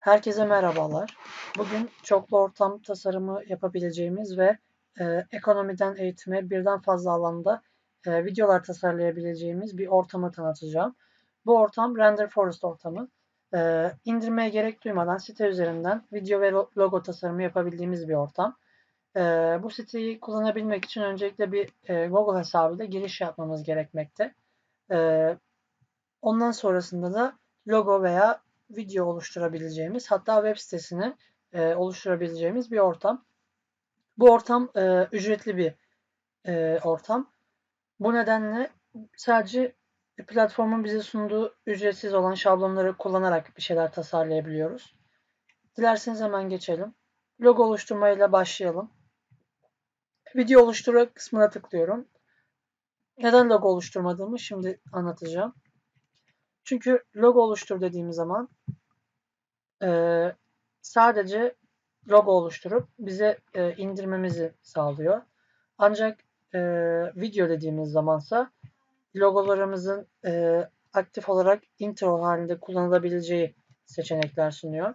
Herkese merhabalar. Bugün çoklu ortam tasarımı yapabileceğimiz ve e, ekonomiden eğitime birden fazla alanda e, videolar tasarlayabileceğimiz bir ortamı tanıtacağım. Bu ortam Render Forest ortamı. E, indirmeye gerek duymadan site üzerinden video ve logo tasarımı yapabildiğimiz bir ortam. E, bu siteyi kullanabilmek için öncelikle bir e, Google hesabıyla giriş yapmamız gerekmekte. E, ondan sonrasında da logo veya video oluşturabileceğimiz hatta web sitesini e, oluşturabileceğimiz bir ortam. Bu ortam e, ücretli bir e, ortam. Bu nedenle sadece platformun bize sunduğu ücretsiz olan şablonları kullanarak bir şeyler tasarlayabiliyoruz. Dilerseniz hemen geçelim. Logo oluşturmayla başlayalım. Video oluştura kısmına tıklıyorum. Neden logo oluşturmadığımı şimdi anlatacağım. Çünkü logo oluştur dediğim zaman e, sadece logo oluşturup bize e, indirmemizi sağlıyor. Ancak e, video dediğimiz zamansa logolarımızın e, aktif olarak intro halinde kullanılabileceği seçenekler sunuyor.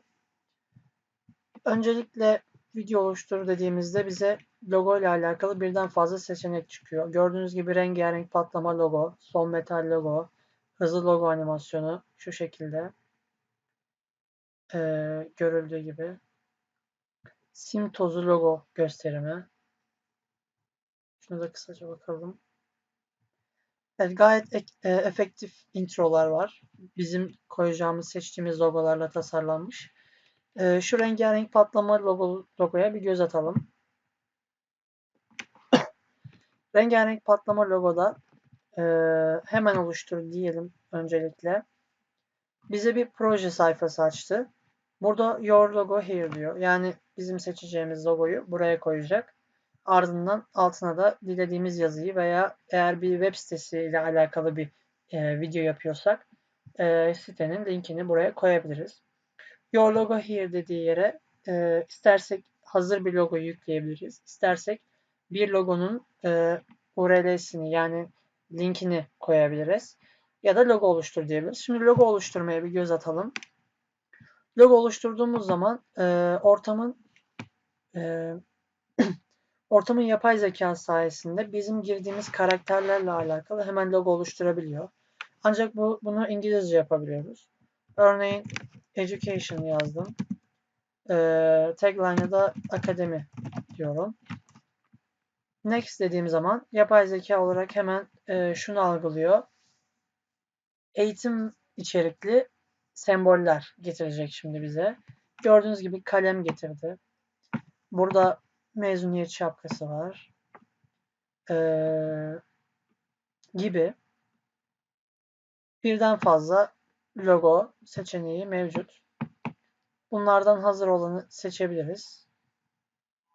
Öncelikle video oluştur dediğimizde bize logo ile alakalı birden fazla seçenek çıkıyor. Gördüğünüz gibi rengarenk patlama logo, son metal logo, hızlı logo animasyonu şu şekilde ee, görüldüğü gibi. Sim tozu logo gösterimi. Şunu da kısaca bakalım. Evet, gayet e e efektif introlar var. Bizim koyacağımız seçtiğimiz logolarla tasarlanmış. Ee, şu rengarenk patlama logo, logoya bir göz atalım. Rengarenk patlama logoda e, hemen oluştur diyelim öncelikle bize bir proje sayfası açtı. Burada your logo here diyor. Yani bizim seçeceğimiz logoyu buraya koyacak. Ardından altına da dilediğimiz yazıyı veya eğer bir web sitesi ile alakalı bir e, video yapıyorsak e, sitenin linkini buraya koyabiliriz. Your logo here dediği yere e, istersek hazır bir logo yükleyebiliriz. İstersek bir logonun e, URL'sini yani linkini koyabiliriz. Ya da logo oluştur diyebiliriz. Şimdi logo oluşturmaya bir göz atalım. Logo oluşturduğumuz zaman e, ortamın e, ortamın yapay zeka sayesinde bizim girdiğimiz karakterlerle alakalı hemen logo oluşturabiliyor. Ancak bu bunu İngilizce yapabiliyoruz. Örneğin education yazdım. E, tagline'a da akademi diyorum. Next dediğim zaman yapay zeka olarak hemen e, şunu algılıyor. Eğitim içerikli semboller getirecek şimdi bize. Gördüğünüz gibi kalem getirdi. Burada mezuniyet şapkası var. Ee, gibi birden fazla logo seçeneği mevcut. Bunlardan hazır olanı seçebiliriz.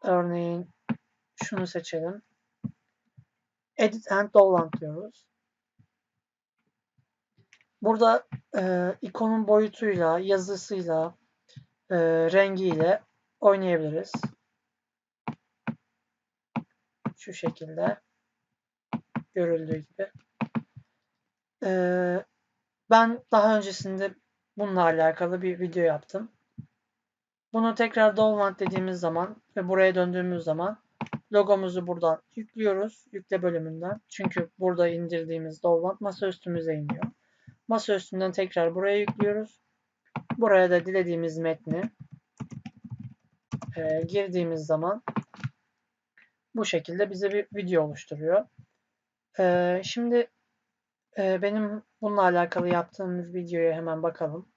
Örneğin şunu seçelim. Edit and download diyoruz. Burada e, ikonun boyutuyla, yazısıyla, e, rengiyle oynayabiliriz. Şu şekilde görüldüğü gibi. E, ben daha öncesinde bununla alakalı bir video yaptım. Bunu tekrar download dediğimiz zaman ve buraya döndüğümüz zaman logomuzu buradan yüklüyoruz. Yükle bölümünden. Çünkü burada indirdiğimiz download masa üstümüze iniyor. Masa üstünden tekrar buraya yüklüyoruz. Buraya da dilediğimiz metni e, girdiğimiz zaman bu şekilde bize bir video oluşturuyor. E, şimdi e, benim bununla alakalı yaptığım videoya hemen bakalım.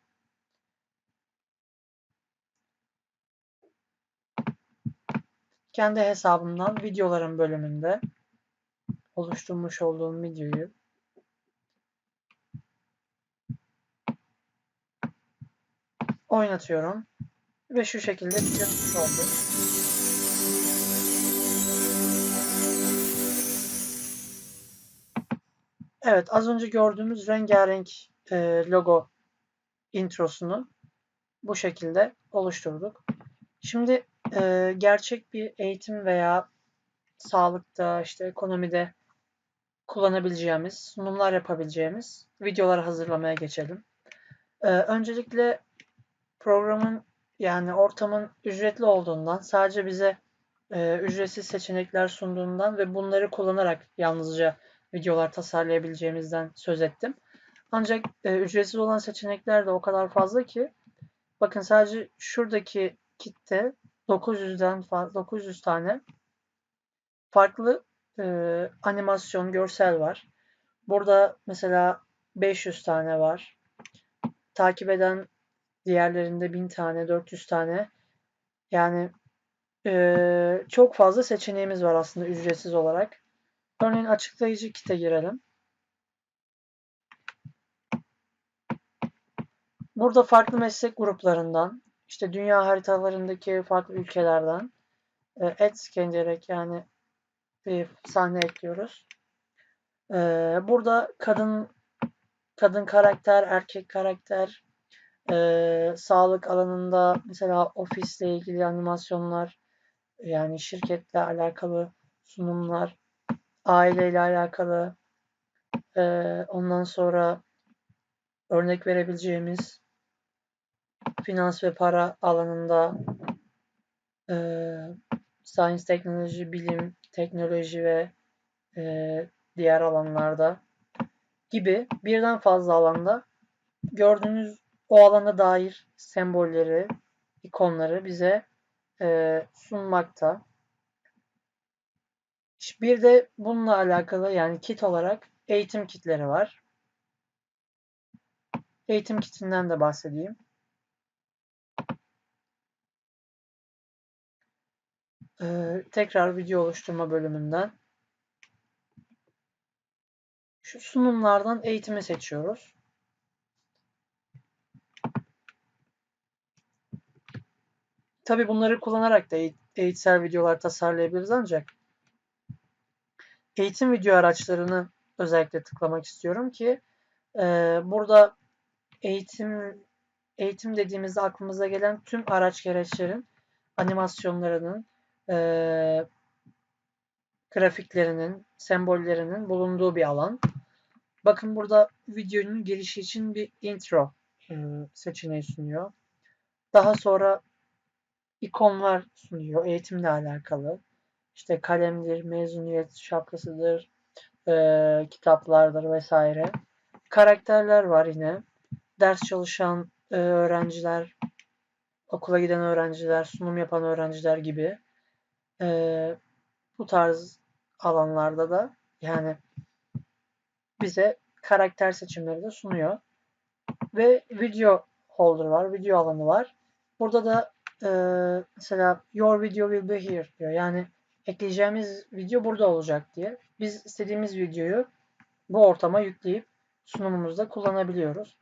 Kendi hesabımdan videoların bölümünde oluşturmuş olduğum videoyu oynatıyorum. Ve şu şekilde bir oldu. Evet az önce gördüğümüz rengarenk e, logo introsunu bu şekilde oluşturduk. Şimdi e, gerçek bir eğitim veya sağlıkta işte ekonomide kullanabileceğimiz, sunumlar yapabileceğimiz videoları hazırlamaya geçelim. E, öncelikle programın yani ortamın ücretli olduğundan sadece bize e, ücretsiz seçenekler sunduğundan ve bunları kullanarak yalnızca videolar tasarlayabileceğimizden söz ettim. Ancak e, ücretsiz olan seçenekler de o kadar fazla ki bakın sadece şuradaki kitte 900'den fazla 900 tane farklı e, animasyon, görsel var. Burada mesela 500 tane var. Takip eden diğerlerinde 1000 tane, 400 tane. Yani e, çok fazla seçeneğimiz var aslında ücretsiz olarak. Örneğin açıklayıcı kite girelim. Burada farklı meslek gruplarından, işte dünya haritalarındaki farklı ülkelerden e, et scan yani bir sahne ekliyoruz. E, burada kadın kadın karakter, erkek karakter, e, sağlık alanında mesela ofisle ilgili animasyonlar, yani şirketle alakalı sunumlar, aileyle alakalı, ondan sonra örnek verebileceğimiz finans ve para alanında e, science, teknoloji, bilim, teknoloji ve e, diğer alanlarda gibi birden fazla alanda gördüğünüz o alana dair sembolleri, ikonları bize e, sunmakta. Bir de bununla alakalı yani kit olarak eğitim kitleri var. Eğitim kitinden de bahsedeyim. Ee, tekrar video oluşturma bölümünden şu sunumlardan eğitimi seçiyoruz. Tabi bunları kullanarak da eğitsel videolar tasarlayabiliriz ancak eğitim video araçlarını özellikle tıklamak istiyorum ki e, burada eğitim eğitim dediğimizde aklımıza gelen tüm araç gereçlerin animasyonlarının e, grafiklerinin, sembollerinin bulunduğu bir alan. Bakın burada videonun gelişi için bir intro e, seçeneği sunuyor. Daha sonra ikonlar sunuyor eğitimle alakalı. İşte kalemdir, mezuniyet şapkasıdır, e, kitaplardır vesaire. Karakterler var yine. Ders çalışan e, öğrenciler, okula giden öğrenciler, sunum yapan öğrenciler gibi. E, bu tarz alanlarda da yani bize karakter seçimleri de sunuyor. Ve video holder var, video alanı var. Burada da e, mesela your video will be here diyor. Yani ekleyeceğimiz video burada olacak diye. Biz istediğimiz videoyu bu ortama yükleyip sunumumuzda kullanabiliyoruz.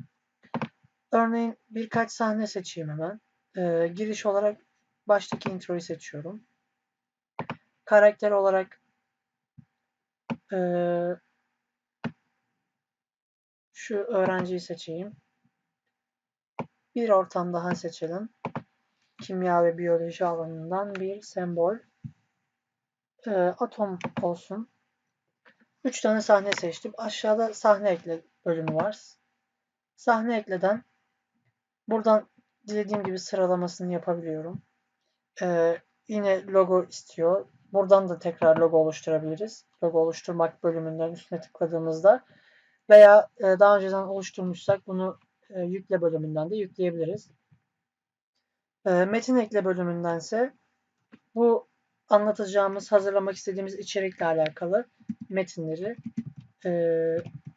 Örneğin birkaç sahne seçeyim hemen. E, giriş olarak baştaki introyu seçiyorum. Karakter olarak e, şu öğrenciyi seçeyim. Bir ortam daha seçelim kimya ve biyoloji alanından bir sembol. E, atom olsun. 3 tane sahne seçtim. Aşağıda sahne ekle bölümü var. Sahne ekleden buradan dilediğim gibi sıralamasını yapabiliyorum. Ee, yine logo istiyor. Buradan da tekrar logo oluşturabiliriz. Logo oluşturmak bölümünden üstüne tıkladığımızda veya e, daha önceden oluşturmuşsak bunu e, yükle bölümünden de yükleyebiliriz. E, metin ekle bölümündense bu anlatacağımız, hazırlamak istediğimiz içerikle alakalı metinleri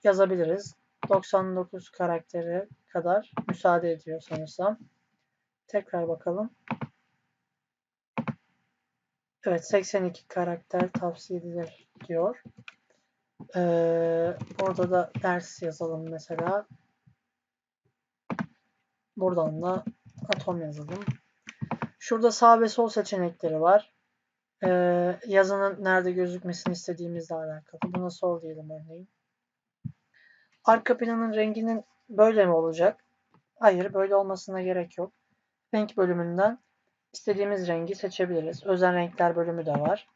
yazabiliriz. 99 karakteri kadar müsaade ediyor sanırsam. Tekrar bakalım. Evet 82 karakter tavsiye edilir diyor. Ee, orada da ders yazalım mesela. Buradan da atom yazalım. Şurada sağ ve sol seçenekleri var. Ee, yazının nerede gözükmesini istediğimizle alakalı. Buna sol diyelim örneğin. Arka planın renginin böyle mi olacak? Hayır, böyle olmasına gerek yok. Renk bölümünden istediğimiz rengi seçebiliriz. Özel renkler bölümü de var.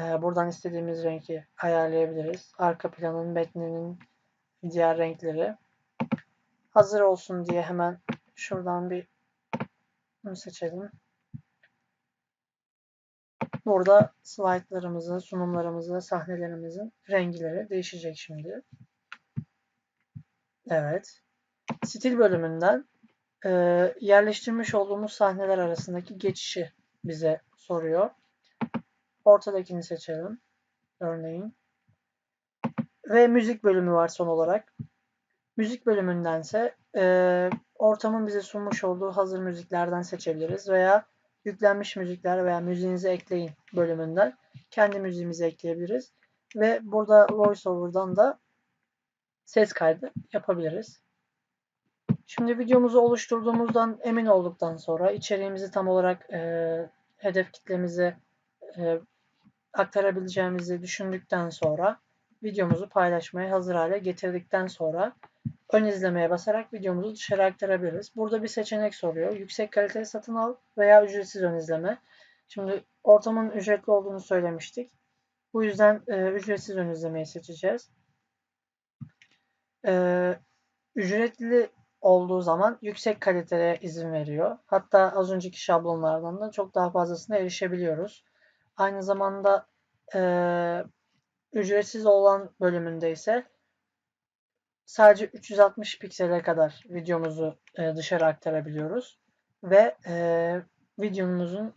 Ee, buradan istediğimiz rengi ayarlayabiliriz. Arka planın, metninin diğer renkleri. Hazır olsun diye hemen şuradan bir Bunu seçelim. Burada slaytlarımızın, sunumlarımızın, sahnelerimizin renkleri değişecek şimdi. Evet. Stil bölümünden e, yerleştirmiş olduğumuz sahneler arasındaki geçişi bize soruyor. Ortadakini seçelim. Örneğin. Ve müzik bölümü var son olarak. Müzik bölümündense e, ortamın bize sunmuş olduğu hazır müziklerden seçebiliriz veya yüklenmiş müzikler veya müziğinizi ekleyin bölümünden kendi müziğimizi ekleyebiliriz. Ve burada VoiceOver'dan da ses kaydı yapabiliriz. Şimdi videomuzu oluşturduğumuzdan emin olduktan sonra içeriğimizi tam olarak e, hedef kitlemize e, aktarabileceğimizi düşündükten sonra videomuzu paylaşmaya hazır hale getirdikten sonra ön izlemeye basarak videomuzu dışarı aktarabiliriz. Burada bir seçenek soruyor. Yüksek kaliteli satın al veya ücretsiz ön izleme. Şimdi ortamın ücretli olduğunu söylemiştik. Bu yüzden e, ücretsiz ön izlemeyi seçeceğiz. E, ücretli olduğu zaman yüksek kaliteye izin veriyor. Hatta az önceki şablonlardan da çok daha fazlasına erişebiliyoruz. Aynı zamanda e, ücretsiz olan bölümünde ise sadece 360 piksele kadar videomuzu e, dışarı aktarabiliyoruz. Ve e, videomuzun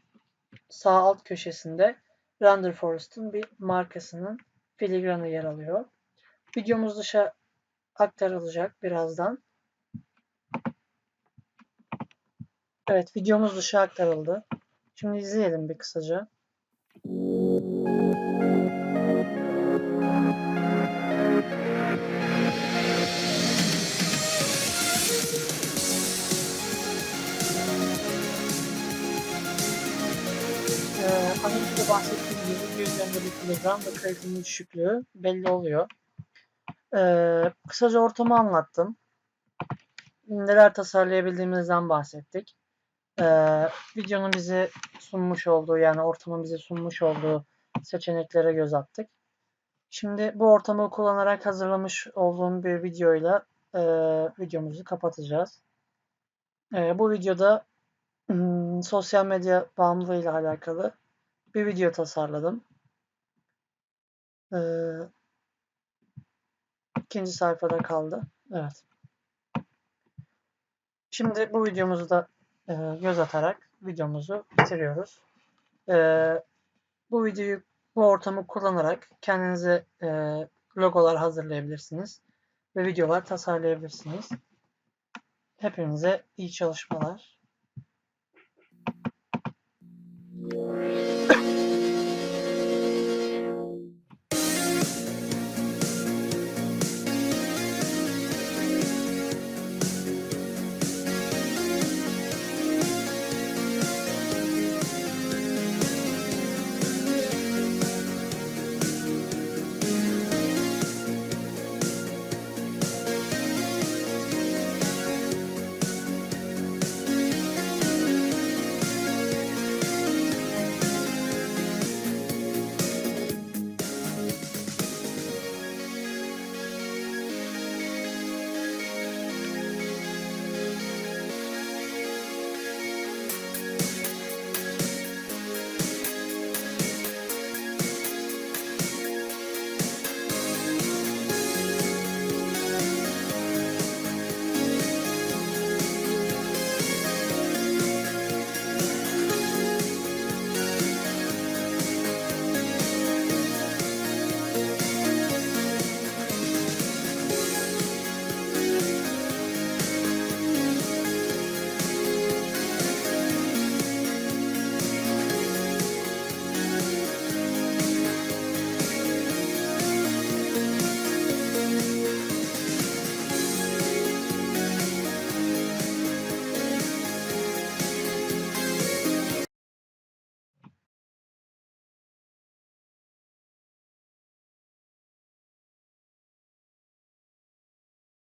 sağ alt köşesinde Render Forest'ın bir markasının filigranı yer alıyor. Videomuz dışa aktarılacak birazdan. Evet videomuz dışa aktarıldı. Şimdi izleyelim bir kısaca. Ee, az önce bahsettiğim gibi bir üzerinde bir kilogram ve kalitenin düşüklüğü belli oluyor. Ee, kısaca ortamı anlattım. Neler tasarlayabildiğimizden bahsettik. Ee, videonun bize sunmuş olduğu yani ortamın bize sunmuş olduğu seçeneklere göz attık. Şimdi bu ortamı kullanarak hazırlamış olduğum bir videoyla e, videomuzu kapatacağız. E, bu videoda hmm, sosyal medya bağımlılığı ile alakalı bir video tasarladım. E, ikinci sayfada kaldı. Evet. Şimdi bu videomuzu da e, göz atarak videomuzu bitiriyoruz. E, bu videoyu bu ortamı kullanarak kendinize e, logolar hazırlayabilirsiniz ve videolar tasarlayabilirsiniz. Hepinize iyi çalışmalar.